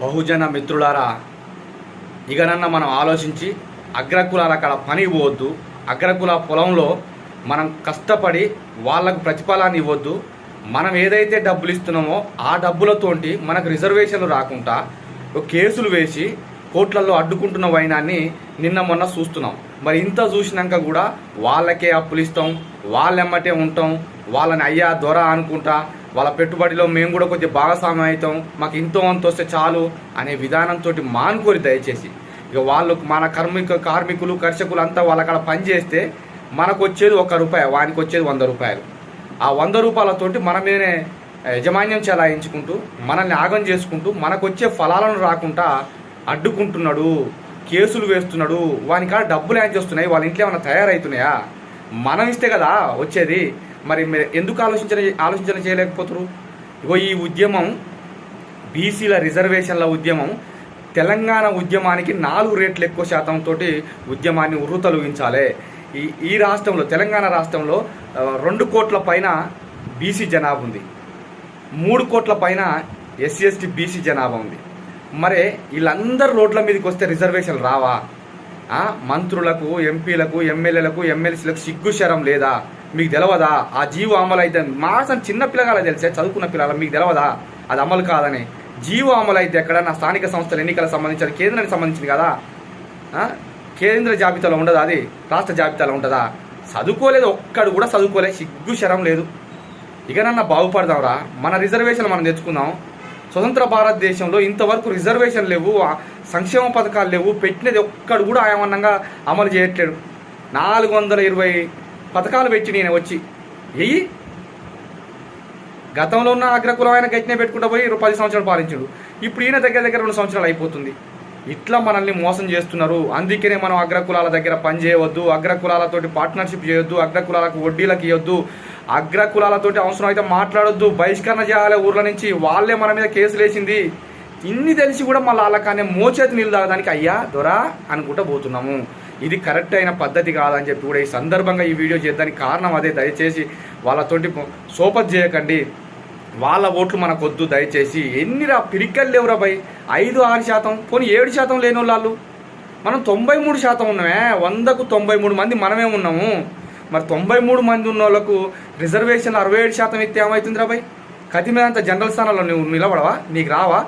బహుజన మిత్రులారా ఇకనన్నా మనం ఆలోచించి అగ్రకులాల అక్కడ పని పోవద్దు. అగ్రకుల పొలంలో మనం కష్టపడి వాళ్ళకు ప్రతిఫలాన్ని ఇవ్వద్దు. మనం ఏదైతే డబ్బులు ఇస్తున్నామో ఆ డబ్బులతోటి మనకు రిజర్వేషన్లు రాకుండా ఒక కేసులు వేసి కోట్లలో అడ్డుకుంటున్న వైనాన్ని నిన్న మొన్న చూస్తున్నాం. మరి ఇంత చూసినాక కూడా వాళ్ళకే అప్పులు ఇస్తాం వాళ్ళెమ్మటే ఉంటాం వాళ్ళని అయ్యా దొర అనుకుంటా వాళ్ళ పెట్టుబడిలో మేము కూడా కొద్దిగా భాగస్వామ్యం అవుతాం. మాకు ఇంతో అంత వస్తే చాలు అనే విధానంతో మానుకోరి దయచేసి. ఇక వాళ్ళు మన కార్మిక కార్మికులు కర్షకులు అంతా వాళ్ళ అక్కడ పని చేస్తే మనకు వచ్చేది ఒక రూపాయి వానికి వచ్చేది వంద రూపాయలు. ఆ వంద రూపాయలతోటి మన మీదనే యజమాన్యం చెలాయించుకుంటూ మనల్ని ఆగం చేసుకుంటూ మనకు వచ్చే ఫలాలను రాకుండా అడ్డుకుంటున్నాడు కేసులు వేస్తున్నాడు వానికాడ డబ్బులు ఏం చేస్తున్నాయి వాళ్ళ ఇంట్లో ఏమైనా తయారవుతున్నాయా మనం ఇస్తే కదా వచ్చేది. మరి ఎందుకు ఆలోచించ ఆలోచించన చేయలేకపోతున్నారు ఇగో ఈ ఉద్యమం బీసీల రిజర్వేషన్ల ఉద్యమం తెలంగాణ ఉద్యమానికి నాలుగు రేట్లు ఎక్కువ శాతంతో ఉద్యమాన్ని ఉర్రుతలుగించాలి. ఈ ఈ రాష్ట్రంలో తెలంగాణ రాష్ట్రంలో రెండు కోట్ల పైన బీసీ జనాభా ఉంది. మూడు కోట్ల పైన ఎస్సీ ఎస్టీ బీసీ జనాభా ఉంది. మరి వీళ్ళందరూ రోడ్ల మీదకి వస్తే రిజర్వేషన్లు రావా? మంత్రులకు ఎంపీలకు ఎమ్మెల్యేలకు ఎమ్మెల్సీలకు సిగ్గు శరం లేదా? మీకు తెలవదా? ఆ జీవో అమలు అయితే మా చిన్న పిల్లగాల తెలిసే చదువుకున్న పిల్లల మీకు తెలవదా? అది అమలు కాదని. జీవ అమలు అయితే ఎక్కడ? నా స్థానిక సంస్థల ఎన్నికలకు సంబంధించిన కేంద్రానికి సంబంధించింది కదా? కేంద్ర జాబితాలో ఉండదా అది? రాష్ట్ర జాబితాలో ఉంటుందా చదువుకోలేదు ఒక్కడు కూడా చదువుకోలేదు. సిగ్గు శరం లేదు. ఇకనన్నా బాగుపడదాంరా. మన రిజర్వేషన్ మనం తెచ్చుకుందాం. స్వతంత్ర భారతదేశంలో ఇంతవరకు రిజర్వేషన్ లేవు సంక్షేమ పథకాలు లేవు. పెట్టినది ఒక్కడు కూడా ఆయమన్నంగా అమలు చేయట్లేడు నాలుగు వందల ఇరవై పథకాలు పెట్టి నేను వచ్చి ఎయ్యి గతంలో ఉన్న అగ్రకులం ఆయన గట్టినే పెట్టుకుంటూ పోయి పది సంవత్సరాలు పాలించాడు. ఇప్పుడు ఈయన దగ్గర దగ్గర రెండు సంవత్సరాలు అయిపోతుంది. ఇట్లా మనల్ని మోసం చేస్తున్నారు. అందుకనే మనం అగ్రకులాల దగ్గర పని చేయవద్దు అగ్రకులాలతోటి పార్ట్నర్షిప్ చేయొద్దు అగ్రకులాలకు వడ్డీలకు ఇవ్వద్దు అగ్రకులాలతోటి అవసరం అయితే మాట్లాడొద్దు బహిష్కరణ చేయాలి ఊర్ల నుంచి. వాళ్ళే మన మీద కేసులు వేసింది. ఇన్ని తెలిసి కూడా మళ్ళీ వాళ్ళకనే మోచేతి నీళ్ళు తాగడానికి అయ్యా దొరా అనుకుంటూ పోతున్నాము. ఇది కరెక్ట్ అయిన పద్ధతి కాదని చెప్పి కూడా ఈ సందర్భంగా ఈ వీడియో చేద్దానికి కారణం అదే. దయచేసి వాళ్ళతోటి సోపత్ చేయకండి. వాళ్ళ ఓట్లు మనకు వద్దు దయచేసి ఎన్నిరా పిరికలు లేవురా భయ్? ఐదు ఆరు శాతం. పోనీ ఏడు శాతం లేని వాళ్ళు మనం తొంభై మూడు శాతం ఉన్నామే. వందకు తొంభై మూడు మంది మనమే ఉన్నాము. మరి తొంభై మూడు మంది ఉన్న వాళ్ళకు రిజర్వేషన్ అరవై ఏడు శాతం ఇస్తే ఏమవుతుందిరా భయ్? కతి మీద అంత జనరల్ స్థానాల్లో నువ్వు నిలబడవా? నీకు రావా?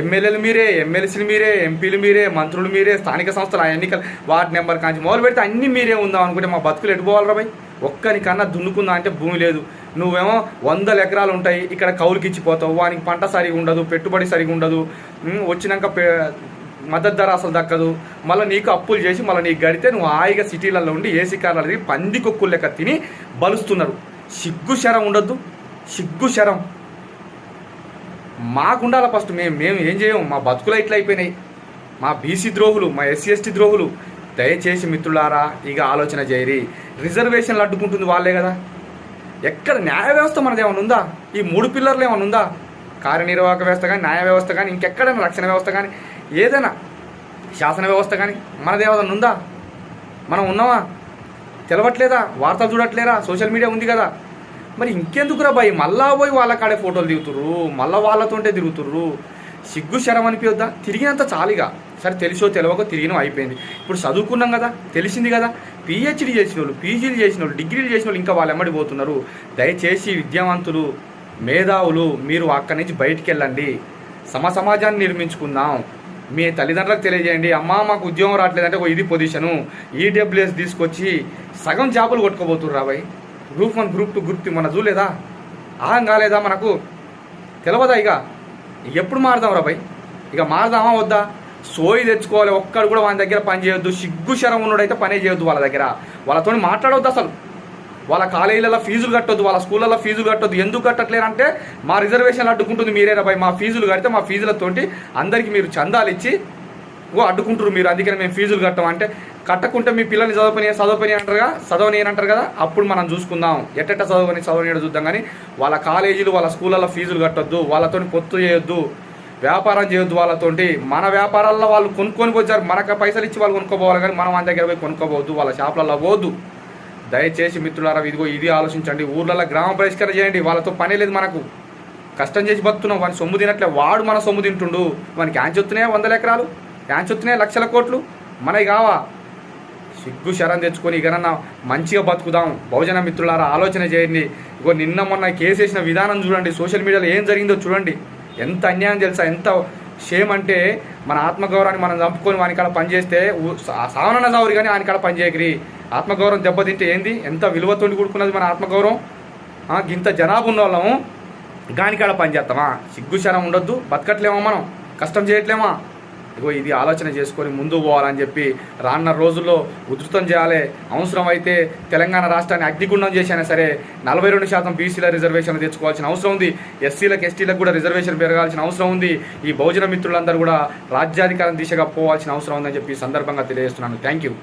ఎమ్మెల్యేలు మీరే ఎమ్మెల్సీలు మీరే ఎంపీలు మీరే మంత్రులు మీరే స్థానిక సంస్థల ఎన్నికలు వార్డు నెంబర్ కాంచి మొదలు పెడితే అన్ని మీరే ఉందాం అనుకుంటే మా బతుకులు ఎటుపోవాలరా భయ్? ఒక్కనికన్నా దున్నుకుందా అంటే భూమి లేదు. నువ్వేమో వందల ఎకరాలు ఉంటాయి ఇక్కడ కౌలుకి ఇచ్చిపోతావు వానికి పంట సరిగా ఉండదు పెట్టుబడి సరిగా ఉండదు వచ్చినాక మద్దతు ధర అసలు దక్కదు. మళ్ళీ నీకు అప్పులు చేసి మళ్ళీ నీకు గడితే నువ్వు హాయిగా సిటీలలో ఉండి ఏసీ కార్లలో తిరిగి పంది కొక్కులు లెక్క తిని బలుస్తున్నారు. సిగ్గు శరం ఉండొద్దు. సిగ్గు శరం. మాకుండాల ఫస్ట్ మేము మేము ఏం చేయము మా బతుకులు ఇట్లా అయిపోయినాయి. మా బీసీ ద్రోహులు మా ఎస్సీ ఎస్టీ ద్రోహులు దయచేసి మిత్రులారా ఇక ఆలోచన చేయరి. రిజర్వేషన్లు అడ్డుకుంటుంది వాళ్ళే కదా. ఎక్కడ న్యాయ వ్యవస్థ మనది ఏమైనా ఉందా? ఈ మూడు పిల్లర్లు ఏమైనా ఉందా? కార్యనిర్వాహక వ్యవస్థ కానీ న్యాయ వ్యవస్థ కానీ ఇంకెక్కడైనా రక్షణ వ్యవస్థ కానీ ఏదైనా శాసన వ్యవస్థ కానీ మనది ఏమైనా ఉందా? మనం ఉన్నామా? తెలవట్లేదా? వార్తలు చూడట్లేరా? సోషల్ మీడియా ఉంది కదా. మరి ఇంకెందుకురా బాయ్? మళ్ళా పోయి వాళ్ళ కాడే ఫోటోలు దిగుతుర్రు. మళ్ళా వాళ్ళతోటే తిరుగుతుర్రు. సిగ్గు శరం అనిపించొద్దా తిరిగినంత చాలిగా. సరే తెలిసో తెలియకో తిరిగినో అయిపోయింది. ఇప్పుడు చదువుకున్నాం కదా తెలిసింది కదా. పిహెచ్డి చేసిన వాళ్ళు పీజీలు చేసిన వాళ్ళు డిగ్రీలు చేసిన వాళ్ళు ఇంకా వాళ్ళు ఎమ్మడి పోతున్నారు. దయచేసి విద్యావంతులు మేధావులు మీరు అక్కడి నుంచి బయటికి వెళ్ళండి. సమ సమాజాన్ని నిర్మించుకుందాం. మీ తల్లిదండ్రులకు తెలియజేయండి. అమ్మా మాకు ఉద్యోగం రావట్లేదంటే ఓ ఇది పొజిషను. ఈడబ్ల్యూఎస్ తీసుకొచ్చి సగం జాబులు కొట్టుకోబోతున్నారు రాబాయ్ group one group two group three మన చూలేదా ఆగం కాలేదా మనకు? తెలవదా ఇక? ఎప్పుడు మారదాం రా భయ్? ఇక మారదామా వద్దా? సోయి తెచ్చుకోవాలి ఒక్కడు కూడా వాళ్ళ దగ్గర పని చేయొద్దు. సిగ్గు శరం ఉన్నోడైతే పనే చేయొద్దు వాళ్ళ దగ్గర. వాళ్ళతో మాట్లాడవద్దు అసలు. వాళ్ళ కాలేజీలలో ఫీజులు కట్టొద్దు వాళ్ళ స్కూళ్ళలో ఫీజులు కట్టొద్దు. ఎందుకు కట్టట్లేరంటే మా రిజర్వేషన్లు అడ్డుకుంటుంది మీరేనా భయ భయ్? మా ఫీజులు కడితే మా ఫీజులతోటి అందరికీ మీరు చందాలు ఇచ్చి అడ్డుకుంటారు మీరు అందుకని మేము ఫీజులు కట్టం. అంటే కట్టకుంటే మీ పిల్లల్ని చదవని చదవని అంటారుగా? చదవని అంటారు కదా? అప్పుడు మనం చూసుకుందాం. ఎట్టెట్ట చదవని చదవని చూద్దాం. కానీ వాళ్ళ కాలేజీలు వాళ్ళ స్కూళ్ళలో ఫీజులు కట్టొద్దు వాళ్ళతో పొత్తు చేయొద్దు వ్యాపారం చేయొద్దు వాళ్ళతోటి. మన వ్యాపారాల్లో వాళ్ళు కొనుక్కొని వచ్చారు మనకు పైసలు ఇచ్చి వాళ్ళు కొనుక్కోపోవాలి కానీ మనం వాళ్ళ దగ్గర పోయి కొనుక్కోవద్దు వాళ్ళ షాపులలో పోవద్దు. దయచేసి మిత్రులారా ఇదిగో ఇది ఆలోచించండి. ఊర్లలో గ్రామ పరిష్కారం చేయండి. వాళ్ళతో పని లేదు మనకు. కష్టం చేసి బతున్నాం వాని సొమ్ము తినట్లే. వాడు మన సొమ్ము తింటుండు. వానికి యాంచొత్తున్నాయా వందల ఎకరాలు. యాంచొత్తున్నాయా లక్షల కోట్లు. మనవి కావా? సిగ్గు శరం తెచ్చుకొని ఇకనన్నా మంచిగా బతుకుదాం. బహుజన మిత్రులారా ఆలోచన చేయండి. ఇగో నిన్న మొన్న కేసు వేసిన విధానం చూడండి. సోషల్ మీడియాలో ఏం జరిగిందో చూడండి. ఎంత అన్యాయం తెలుసా? ఎంత షేమ్ అంటే మన ఆత్మగౌరవాన్ని మనం చంపుకొని వాని కాడ పనిచేస్తే సావనన్న సావురి కానీ ఆయన కాడ పనిచేయకరి ఆత్మగౌరవం దెబ్బతింటే ఏంది? ఎంత విలువతోటి కూడుకున్నది మన ఆత్మగౌరవం? గింత జనాభా ఉన్న వాళ్ళము గాని కాడ పని చేస్తామా సిగ్గు శరం ఉండొద్దు. బతకట్లేమా మనం? కష్టం చేయట్లేమా? ఇగో ఇది ఆలోచన చేసుకొని ముందు పోవాలని చెప్పి రానున్న రోజుల్లో ఉధృతం చేయాలి. అవసరం అయితే తెలంగాణ రాష్ట్రాన్ని అగ్నిగుండం చేసినా సరే నలభై రెండు శాతం బీసీల రిజర్వేషన్ తెచ్చుకోవాల్సిన అవసరం ఉంది. ఎస్సీలకు ఎస్టీలకు కూడా రిజర్వేషన్ పెరగాల్సిన అవసరం ఉంది. ఈ బహుజన మిత్రులందరూ కూడా రాజ్యాధికారం దిశగా పోవాల్సిన అవసరం ఉందని చెప్పి సందర్భంగా తెలియజేస్తున్నాను. Thank you.